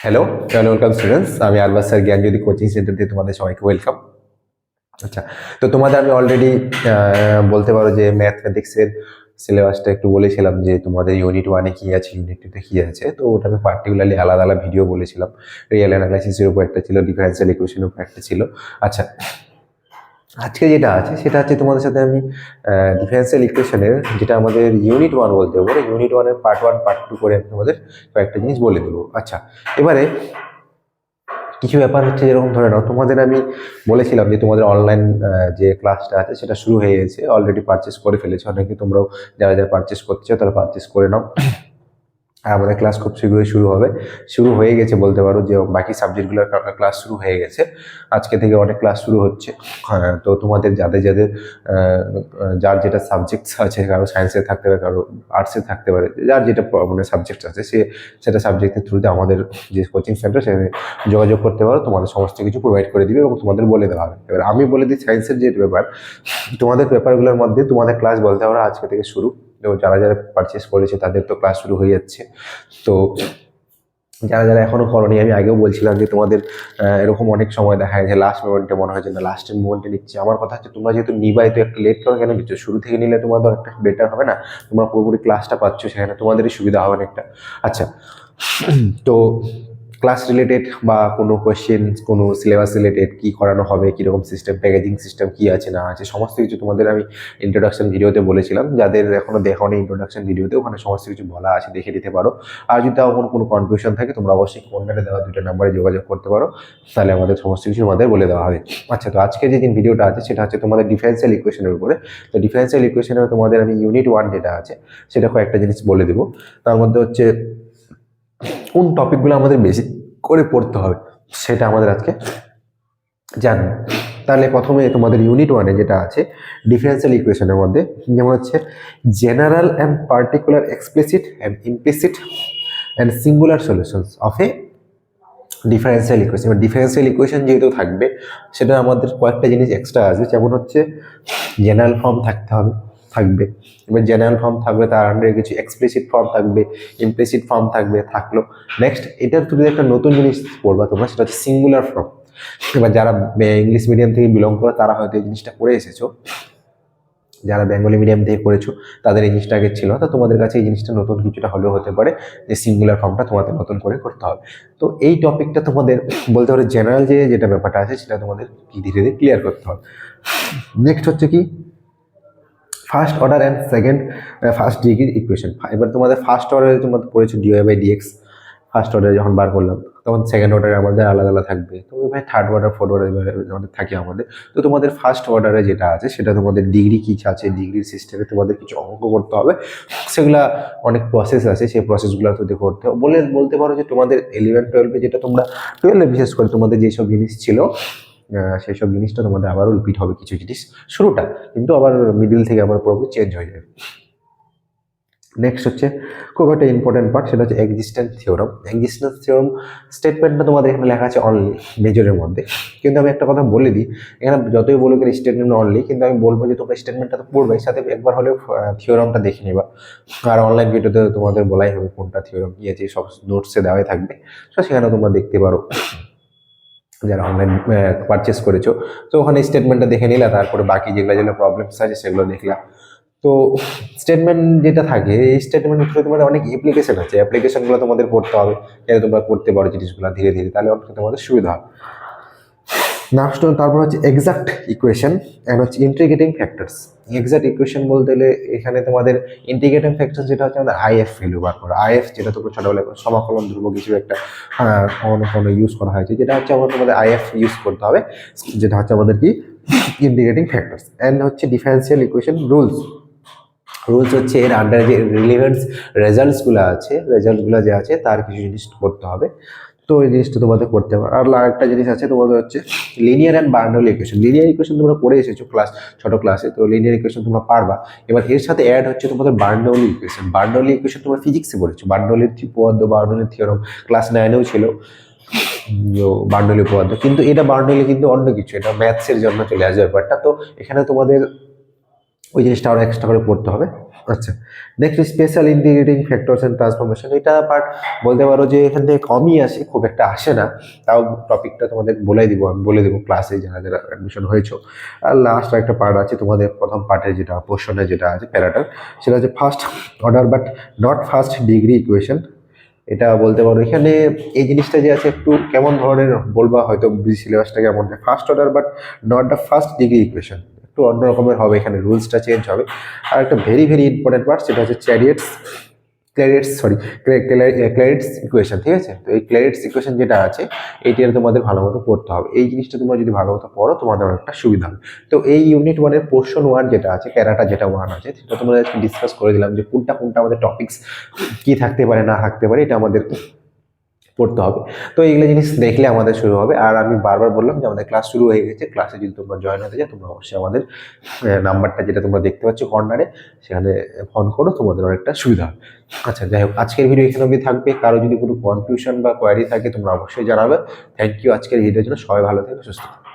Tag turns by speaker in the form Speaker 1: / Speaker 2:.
Speaker 1: Hello welcome students আমি Albas sir Gyanjyoti coaching centre দিয়ে তোমাদের সবাইকে ওয়েলকাম আচ্ছা তো তোমাদের আমি অলরেডি বলতে পারো যে ম্যাথমেটিক্সের সিলেবাসটা একটু বলেছিলাম যে তোমাদের ইউনিট ওয়ানে কী আছে ইউনিট টুতে কী আছে। তো ওটা আমি পার্টিকুলারলি আলাদা আলাদা ভিডিও বলেছিলাম। রিয়েল অ্যানালাইসিসের উপর একটা ছিল ডিফারেন্সিয়াল ইকুয়েশনের উপর একটা ছিল। আচ্ছা আজকে যেটা আছে, সেটা হচ্ছে তোমাদের সাথে আমি ডিফারেন্সিয়াল ইকুয়েশনের যেটা আমাদের ইউনিট ওয়ান বলতে পারব ইউনিট ওয়ানের পার্ট ওয়ান পার্ট টু করে আমি তোমাদের কয়েকটা জিনিস বলে দেবো। আচ্ছা এবারে কিছু ব্যাপার হচ্ছে যেরকম ধরে নাও, তোমাদের আমি বলেছিলাম যে তোমাদের অনলাইন যে ক্লাসটা আছে, সেটা শুরু হয়ে গেছে অলরেডি পারচেস করে ফেলেছে, অনেকে তোমরাও যারা যারা পারচেস করতে চাও, তারা পারচেস করে নাও। আর আমাদের ক্লাস খুব শীঘ্রই শুরু হবে। শুরু হয়ে গেছে বলতে পারো যে বাকি সাবজেক্টগুলোর ক্লাস শুরু হয়ে গেছে। আজকে থেকে অনেক ক্লাস শুরু হচ্ছে। হ্যাঁ, তো তোমাদের যাদের যাদের যার যেটা সাবজেক্টস আছে কারও সায়েন্সে থাকতে পারে কারও আর্টসে থাকতে পারে যার যেটা মানে সাবজেক্ট আছে সে সেটা সাবজেক্টের থ্রুতে আমাদের যে কোচিং সেন্টার সেখানে যোগাযোগ করতে পারো। তোমাদের সমস্ত কিছু প্রোভাইড করে দিবে এবং তোমাদের বলে দেওয়া হবে। এবার আমি বলে দিই সায়েন্সের যে ব্যাপার তোমাদের পেপারগুলোর মধ্যে তোমাদের ক্লাস বলতে পারো আজকে থেকে শুরু। তো যারা যারা পারচেস করেছে তাদের তো ক্লাস শুরু হয়ে যাচ্ছে। তো যারা যারা এখনও করনি, আমি আগেও বলছিলাম যে তোমাদের এরকম অনেক সময় দেখা যায় লাস্ট মোমেন্টে মনে হয় যে না লাস্টের মোমেন্টে নিচ্ছে। আমার কথা হচ্ছে তোমরা যেহেতু নিবাই, তো একটু লেট করে কেন? নিচ্ছ শুরু থেকে নিলে তোমাদের অনেকটা বেটার হবে না? তোমরা পুরোপুরি ক্লাসটা পাচ্ছ, সেখানে তোমাদেরই সুবিধা হবে অনেকটা। আচ্ছা তো ক্লাস রিলেটেড বা কোনো কোয়েশ্চেন কোনো সিলেবাস রিলেটেড কী করানো হবে, কীরকম সিস্টেম প্যাকেজিং সিস্টেম কী আছে, না আছে, সমস্ত কিছু তোমাদের আমি ইন্ট্রোডাকশন ভিডিওতে বলেছিলাম। যাদের এখনও দেখোনি ইন্ট্রোডাকশন ভিডিওতে ওখানে সমস্ত কিছু বলা আছে, দেখে নিতে পারো। আর যদি তাও কোনো কোনো কনফিউশন থাকে, তোমরা অবশ্যই কমেন্টে দেওয়া দুটো নাম্বারে যোগাযোগ করতে পারো। তাহলে আমাদের সমস্ত কিছু আমাদের বলে দেওয়া হবে। আচ্ছা তো আজকে যে দিন ভিডিওটা আছে, সেটা হচ্ছে তোমাদের ডিফারেন্সিয়াল ইকুয়েশনের উপরে। তো ডিফারেন্সিয়াল ইকুয়েশনের তোমাদের আমি ইউনিট ওয়ান যেটা আছে সেটা কয়েকটা জিনিস বলে দেবো। তার মধ্যে হচ্ছে কোন টপিকগুলো আমাদের বেশি করে পড়তে হবে সেটা আমাদের আজকে জানব। তাহলে প্রথমে তোমাদের ইউনিট ওয়ানে যেটা আছে ডিফারেন্সিয়াল ইকুয়েশনের মধ্যে, যেমন হচ্ছে general and particular explicit and implicit and singular solutions of a differential equation এবার ডিফারেন্সিয়াল ইকুয়েশন যেহেতু থাকবে, সেটা আমাদের কয়েকটা জিনিস এক্সট্রা আসবে, যেমন হচ্ছে জেনারেল ফর্ম থাকতে হবে থাকবে। এবার জেনারেল ফর্ম থাকবে, তার আন্ডারে কিছু এক্সপ্লিসিট ফর্ম থাকবে ইমপ্লিসিট ফর্ম থাকবে, থাকল। নেক্সট এটার তুমি একটা নতুন জিনিস পড়বা তোমরা, সেটা হচ্ছে সিঙ্গুলার ফর্ম এবার যারা ইংলিশ মিডিয়াম থেকে বিলং করে, তারা হয়তো এই জিনিসটা পড়ে এসেছ। যারা বেঙ্গলি মিডিয়াম থেকে করেছ তাদের এই জিনিসটা আগে ছিল, তো তোমাদের কাছে এই জিনিসটা নতুন কিছুটা হলেও হতে পারে, যে সিঙ্গুলার ফর্মটা তোমাদের নতুন করে করতে হবে। তো এই টপিকটা তোমাদের বলতে পারে জেনারেল যে, যেটা ব্যাপারটা আছে, সেটা তোমাদের ধীরে ধীরে ক্লিয়ার করতে হবে। নেক্সট হচ্ছে কি? First order and second first degree equation এবার তোমাদের ফার্স্ট অর্ডারে তোমাদের পড়েছো ডিওয়াই বাই ডিএক্স ফার্স্ট অর্ডারে যখন বার করলাম, তখন সেকেন্ড অর্ডারে আমাদের আলাদা আলাদা থাকবে। তো ভাই থার্ড অর্ডার ফোর্থ অর্ডার আমাদের থাকে আমাদের। তো তোমাদের ফার্স্ট অর্ডারে যেটা আছে, সেটা তোমাদের ডিগ্রি কী আছে ডিগ্রির সিস্টেমে তোমাদের কিছু অঙ্ক করতে হবে। সেগুলা অনেক প্রসেস আছে, সেই প্রসেসগুলো তোদের করতে হবে বলে, বলতে পারো যে তোমাদের ইলেভেন টুয়েলভে যেটা তোমরা টুয়েলভে বিশেষ করে তোমাদের যেসব জিনিস ছিল সেই সব জিনিসটা তোমাদের আবারও রিপিট হবে কিছু জিনিস শুরুটা। কিন্তু আবার মিডিল থেকে আবার পুরোপুরি চেঞ্জ হয়ে যাবে। নেক্সট হচ্ছে খুব একটা ইম্পর্টেন্ট পার্ট সেটা হচ্ছে এক্সিস্টেন্স থিওরাম এক্সিস্টেন্স থিওরাম স্টেটমেন্টটা তোমাদের এখানে লেখা আছে অনলি মেজরের মধ্যে। কিন্তু আমি একটা কথা বলে দিই, এখানে যতই বলো কেন স্টেটমেন্ট অনলি কিন্তু আমি বলব যে তোমরা স্টেটমেন্টটা তো পড়বে সাথে একবার হলেও থিওরামটা দেখে নিবা। আর অনলাইন ভিডিওতে তোমাদের বলাই হবে কোনটা থিওরাম কি আছে, সব নোটসে দেওয়াই থাকবে। তো সেখানে তোমরা দেখতে পারো। যারা অনলাইন পারচেস করেছ। তো ওখানে স্টেটমেন্টটা দেখে নিলা, তারপরে বাকি যেগুলো যেগুলো প্রবলেমস আছে সেগুলো দেখলাম তো স্টেটমেন্ট যেটা থাকে, এই স্টেটমেন্ট উপরে তোমাদের অনেক অ্যাপ্লিকেশন আছে। অ্যাপ্লিকেশনগুলো তোমাদের করতে হবে, যাতে তোমরা করতে পারো জিনিসগুলো ধীরে ধীরে, তাহলে অনেক তোমাদের সুবিধা হবে। নেক্সট তারপর হচ্ছে এক্সাক্ট ইকুয়েশন অ্যান্ড হচ্ছে ইন্টিগ্রেটিং ফ্যাক্টরস এক্সাক্ট ইকুয়েশন বলতে গেলে এখানে তোমাদের ইন্টিগ্রেটিং ফ্যাক্টর যেটা হচ্ছে আমাদের আইএফ ভ্যালু বার করা। আইএফ যেটা তোমরা ছোটবেলায় সমাকলন ধ্রুব কিছু একটা কখনো কখনো ইউজ করা হয়েছে, যেটা হচ্ছে আমাদের তোমাদের আইএফ ইউজ করতে হবে, যেটা হচ্ছে আমাদের কি? ইন্টিগ্রেটিং ফ্যাক্টরস অ্যান্ড হচ্ছে ডিফারেন্সিয়াল ইকুয়েশন রুলস রুলস হচ্ছে এর আন্ডারে যে রিলেভেন্স রেজাল্টসগুলো আছে রেজাল্টগুলো যে আছে, তার কিছু জিনিস করতে হবে। তো এই জিনিসটা তোমাদের করতে হবে। আর আরেকটা জিনিস আছে তোমাদের হচ্ছে linear and Bernoulli equation linear equation তোমরা করে এসেছ ক্লাস ছোট ক্লাসে তো লিনিয়ার ইকুয়েশন তোমরা পারবা। এবার এর সাথে অ্যাড হচ্ছে তোমাদের বার্নৌলি ইকুয়েশন বার্নৌলি ইকুয়েশন তোমরা ফিজিক্সে পড়েছো। বার্নৌলির উপপাদ্য বার্নৌলির থিওরম ক্লাস নাইনেও ছিল। বার্নৌলি উপপাদ্য কিন্তু এটা বার্নৌলি কিন্তু অন্য কিছু। এটা ম্যাথসের জন্য চলে আসবে ব্যাপারটা। তো এখানে তোমাদের ওই জিনিসটা আরও এক্সট্রা করে পড়তে হবে। আচ্ছা next special integrating factors and transformation এটা পার্ট বলতে পারো যে এখান থেকে কমই আসে, খুব একটা আসে না। তাও টপিকটা তোমাদের বলে দিব, আমি বলে দেবো ক্লাসে যারা যারা অ্যাডমিশন হয়েছো। আর লাস্ট একটা পার্ট আছে তোমাদের প্রথম পার্টে যেটা পোর্শনে যেটা আছে প্যারাটার সেটা হচ্ছে first order but not first degree equation এটা বলতে পারো, এখানে এই জিনিসটা যে আছে, একটু কেমন ধরনের বলবা, হয়তো সিলেবাসটা কেমন। First order but not the first degree equation একটু অন্য রকমের হবে, এখানে রুলসটা চেঞ্জ হবে। আর একটা ভেরি ভেরি ইম্পর্টেন্ট পার্ট সেটা হচ্ছে চ্যারিয়েটস ক্ল্যারিটস সরি ক্ল্যারিটস ইকুয়েশন ঠিক আছে? তো এই ক্ল্যারিটস ইকুয়েশন যেটা আছে এইটা তোমাদের ভালো মতো পড়তে হবে। এই জিনিসটা তোমরা যদি ভালো মতো পড়ো, তোমাদের অনেকটা সুবিধা হবে। তো এই ইউনিট ওয়ানের পোর্শন ওয়ান যেটা আছে প্যারাটা যেটা ওয়ান আছে, সেটা আজকে ডিসকাস করে দিলাম যে কোনটা কোনটা আমাদের টপিক্স কী থাকতে পারে, না থাকতে পারে, এটা আমাদের পড়তে হবে। তো এইগুলো জিনিস দেখলে আমাদের শুরু হবে। আর আমি বারবার বললাম যে আমাদের ক্লাস শুরু হয়ে গেছে। ক্লাসে যদি তোমরা জয়েন হতে চাও, তোমরা অবশ্যই আমাদের নাম্বারটা যেটা তোমরা দেখতে পাচ্ছ কর্নারে সেখানে ফোন করো, তোমাদের অনেকটা সুবিধা হবে। আচ্ছা যাই হোক, আজকের ভিডিও এখানে অবধি থাকবে। কারও যদি কোনো কনফিউশন বা কোয়ারি থাকে, তোমরা অবশ্যই জানাবে। থ্যাংক ইউ আজকের ভিডিওর জন্য। সবাই ভালো থাকবে, সুস্থ থাকবে।